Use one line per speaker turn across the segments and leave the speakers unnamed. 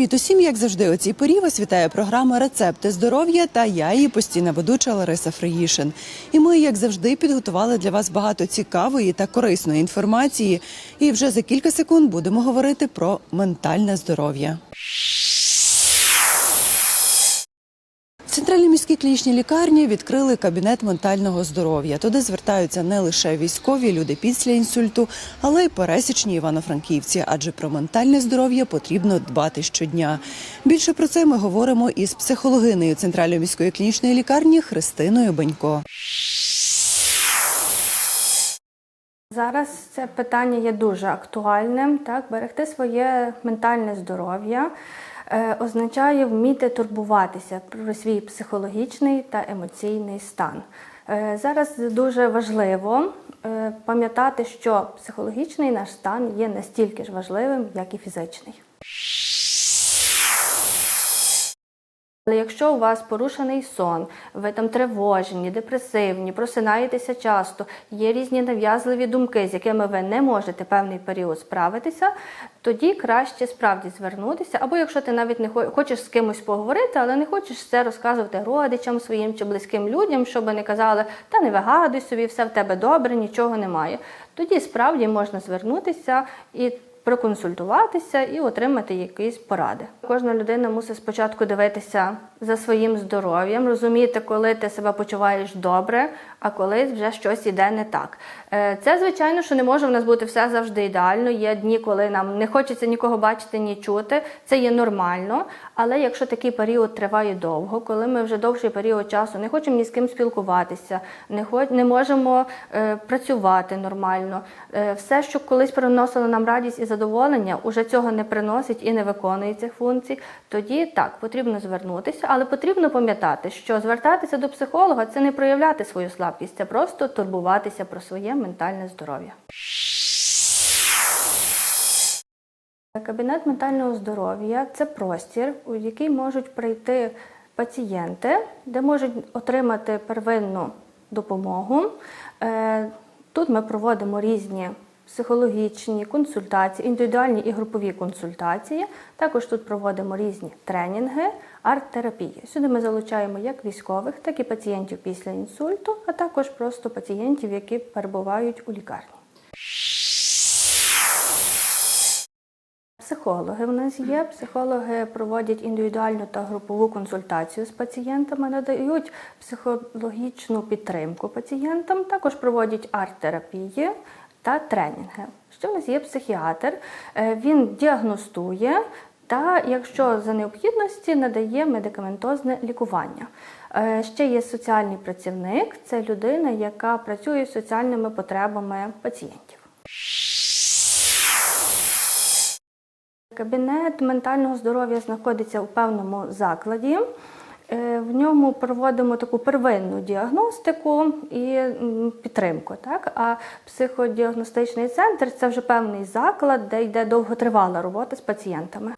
Привіт усім, як завжди, у цій порі вас вітає програма Рецепти здоров'я та я її постійна ведуча Лариса Фриїшин. І ми, як завжди, підготували для вас багато цікавої та корисної інформації. І вже за кілька секунд будемо говорити про ментальне здоров'я. Центральній міській клінічній лікарні відкрили кабінет ментального здоров'я. Туди звертаються не лише військові люди після інсульту, але й пересічні івано-франківці. Адже про ментальне здоров'я потрібно дбати щодня. Більше про це ми говоримо із психологинею центральної міської клінічної лікарні Христиною Бенько.
Зараз це питання є дуже актуальним. Так, берегти своє ментальне здоров'я означає вміти турбуватися про свій психологічний та емоційний стан. Е, зараз дуже важливо е, пам'ятати, що психологічний наш стан є настільки ж важливим, як і фізичний. Але якщо у вас порушений сон, ви там тривожні, депресивні, просинаєтеся часто, є різні нав'язливі думки, з якими ви не можете певний період справитися, тоді краще справді звернутися. Або якщо ти навіть не хочеш з кимось поговорити, але не хочеш це розказувати родичам своїм чи близьким людям, щоб не казали, та не вигадуй собі, все в тебе добре, нічого немає. Тоді справді можна звернутися і проконсультуватися і отримати якісь поради. Кожна людина мусить спочатку дивитися за своїм здоров'ям, розуміти, коли ти себе почуваєш добре, а коли вже щось іде не так. Е, Це, звичайно, що не може в нас бути все завжди ідеально. Є дні, коли нам не хочеться нікого бачити, ні чути. Це є нормально. Але якщо такий період триває довго, коли ми вже довший період часу не хочемо ні з ким спілкуватися, не хо- не можемо е, працювати нормально, е, все, що колись приносило нам радість і задоволення, уже цього не приносить і не виконує цих функцій, тоді так потрібно звернутися, але потрібно пам'ятати, що звертатися до психолога це не проявляти свою слабкість, це просто турбуватися про своє ментальне здоров'я. Кабінет ментального здоров'я це простір, у який можуть прийти пацієнти, де можуть отримати первинну допомогу. Е, Тут ми проводимо різні психологічні консультації, індивідуальні і групові консультації. Також тут проводимо різні тренінги, арт-терапії. Сюди ми залучаємо як військових, так і пацієнтів після інсульту, а також просто пацієнтів, які перебувають у лікарні. Психологи в нас є. Психологи проводять індивідуальну та групову консультацію з пацієнтами, надають психологічну підтримку пацієнтам, також проводять арт-терапії та тренінги. Ще в нас є психіатр, Е, він діагностує та, якщо за необхідності, надає медикаментозне лікування. Е, Ще є соціальний працівник, це людина, яка працює з соціальними потребами пацієнтів. Кабінет ментального здоров'я знаходиться у певному закладі. Е, В ньому проводимо таку первинну діагностику і підтримку. Так? А психодіагностичний центр це вже певний заклад, де йде довготривала робота з пацієнтами.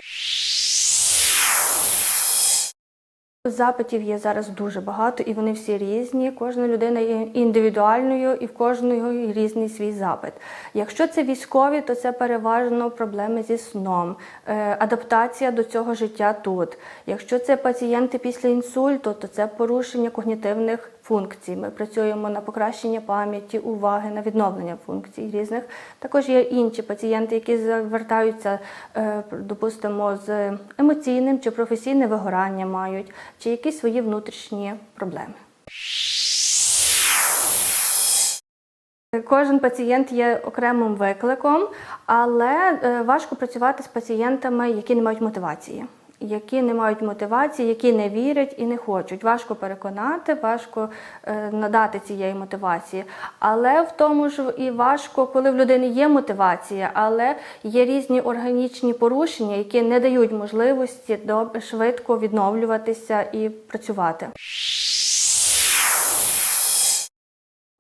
Запитів є зараз дуже багато, і вони всі різні. Кожна людина є індивідуальною, і в кожної різний свій запит. Якщо це військові, то це переважно проблеми зі сном, е, адаптація до цього життя тут. Якщо це пацієнти після інсульту, то це порушення когнітивних функцій. Ми працюємо на покращення пам'яті, уваги, на відновлення функцій різних. Також є інші пацієнти, які звертаються, е, допустимо, з емоційним чи професійним вигоранням мають, чи якісь свої внутрішні проблеми. Кожен пацієнт є окремим викликом, але е, важко працювати з пацієнтами, які не мають мотивації. Які не мають мотивації, які не вірять і не хочуть. Важко переконати, важко е, надати цієї мотивації. Але в тому ж і важко, коли в людини є мотивація, але є різні органічні порушення, які не дають можливості до швидко відновлюватися і працювати.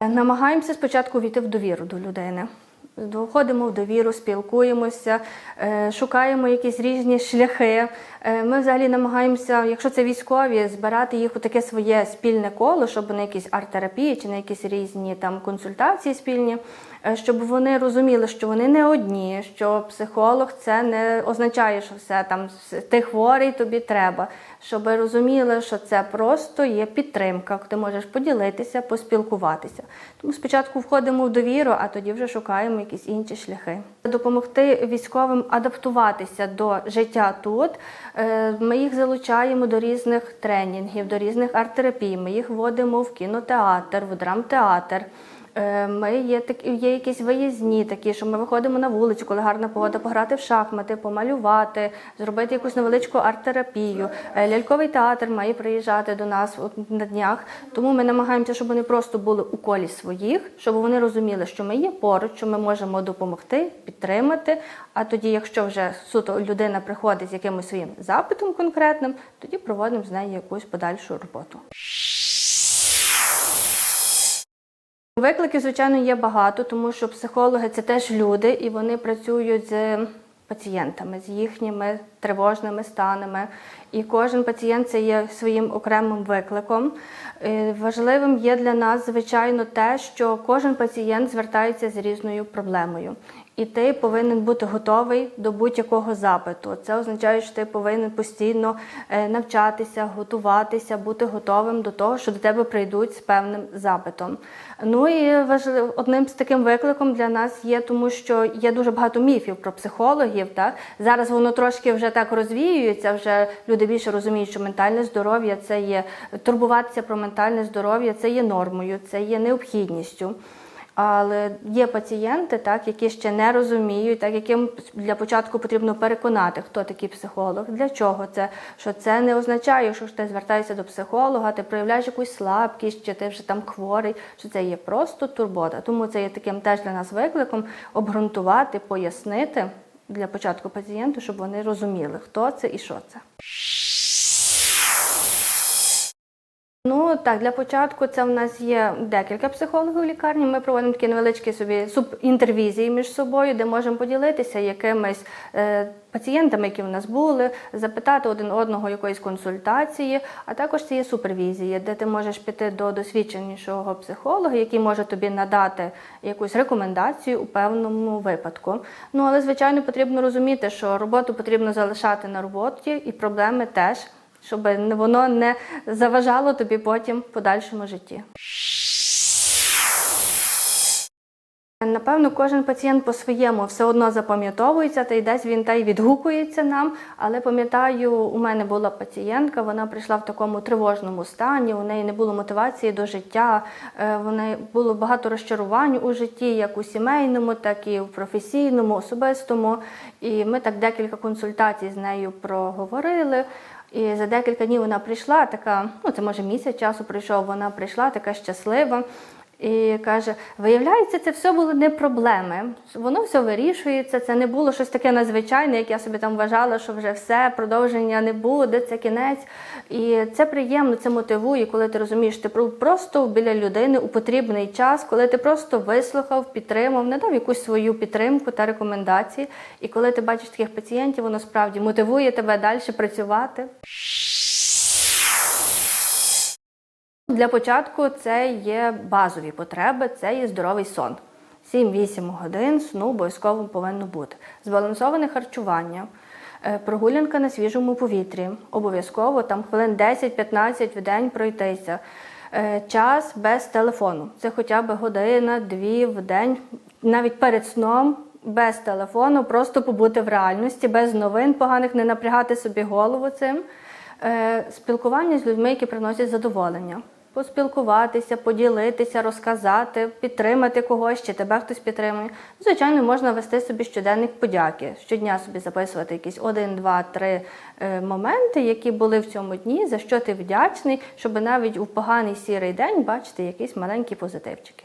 Намагаємося спочатку війти в довіру до людини. Входимо в довіру, спілкуємося, е, шукаємо якісь різні шляхи. Е, Ми взагалі намагаємося, якщо це військові, збирати їх у таке своє спільне коло, щоб на якісь арт-терапії чи на якісь різні там консультації спільні, е, щоб вони розуміли, що вони не одні, що психолог це не означає, що все там ти хворий, тобі треба. Щоб розуміли, що це просто є підтримка, ти можеш поділитися, поспілкуватися. Тому спочатку входимо в довіру, а тоді вже шукаємо якісь інші шляхи. Допомогти військовим адаптуватися до життя тут. е, Ми їх залучаємо до різних тренінгів, до різних арт-терапій. Ми їх вводимо в кінотеатр, в драмтеатр. Е, Ми є так, є якісь виїзні такі, що ми виходимо на вулицю, коли гарна погода, пограти в шахмати, помалювати, зробити якусь невеличку арт-терапію. Е, Ляльковий театр має приїжджати до нас на днях. Тому ми намагаємося, щоб вони просто були у колі своїх, щоб вони розуміли, що ми є поруч, що ми можемо допомогти, підтримати. А тоді, якщо вже суто людина приходить з якимось своїм запитом конкретним, тоді проводимо з нею якусь подальшу роботу. Викликів, звичайно, є багато, тому що психологи це теж люди, і вони працюють з пацієнтами, з їхніми тривожними станами. І кожен пацієнт це є своїм окремим викликом. Е, Важливим є для нас, звичайно, те, що кожен пацієнт звертається з різною проблемою. І ти повинен бути готовий до будь-якого запиту. Це означає, що ти повинен постійно е, навчатися, готуватися, бути готовим до того, що до тебе прийдуть з певним запитом. Ну і важлив, одним з таким викликом для нас є, тому що є дуже багато міфів про психологів. Так зараз воно трошки вже так розвіюється. Вже люди більше розуміють, що ментальне здоров'я це є турбуватися про ментальне здоров'я, це є нормою, це є необхідністю. Але є пацієнти, так, які ще не розуміють, так, яким для початку потрібно переконати, хто такий психолог, для чого це, що це не означає, що ти звертаєшся до психолога, ти проявляєш якусь слабкість, чи ти вже там хворий, що це є просто турбота. Тому це є таким теж для нас викликом обґрунтувати, пояснити для початку пацієнту, щоб вони розуміли, хто це і що це. Так, для початку це в нас є декілька психологів в лікарні. Ми проводимо такі невеличкі собі субінтервізії між собою, де можемо поділитися якимись е, пацієнтами, які в нас були, запитати один одного якоїсь консультації. А також це є супервізії, де ти можеш піти до досвідченішого психолога, який може тобі надати якусь рекомендацію у певному випадку. Ну але звичайно потрібно розуміти, що роботу потрібно залишати на роботі, і проблеми теж щоб воно не заважало тобі потім в подальшому житті. Напевно, кожен пацієнт по-своєму все одно запам'ятовується, та й десь він та й відгукується нам. Але пам'ятаю, у мене була пацієнтка, вона прийшла в такому тривожному стані, у неї не було мотивації до життя, е, в неї було багато розчарувань у житті, як у сімейному, так і в професійному, особистому. І ми так декілька консультацій з нею проговорили. І за декілька днів вона прийшла, така, ну це може місяць часу пройшов, вона прийшла така щаслива. І каже: виявляється, це все були не проблеми. Воно все вирішується. Це не було щось таке надзвичайне, як я собі там вважала, що вже все, продовження не буде, це кінець. І це приємно, це мотивує, коли ти розумієш, ти просто біля людини у потрібний час, коли ти просто вислухав, підтримав, надав якусь свою підтримку та рекомендації. І коли ти бачиш таких пацієнтів, воно справді мотивує тебе далі працювати. Для початку це є базові потреби, це є здоровий сон. 7-8 годин сну обов'язково повинно бути. Збалансоване харчування, е, прогулянка на свіжому повітрі, обов'язково там хвилин 10-15 в день пройтися. Е, Час без телефону. Це хоча б година, дві в день, навіть перед сном. Без телефону, просто побути в реальності, без новин поганих, не напрягати собі голову цим. Е, Спілкування з людьми, які приносять задоволення. Поспілкуватися, поділитися, розказати, підтримати когось, чи тебе хтось підтримує. Звичайно, можна вести собі щоденник подяки, щодня собі записувати якісь один, два, три е, моменти, які були в цьому дні, за що ти вдячний, щоб навіть у поганий сірий день бачити якісь маленькі позитивчики.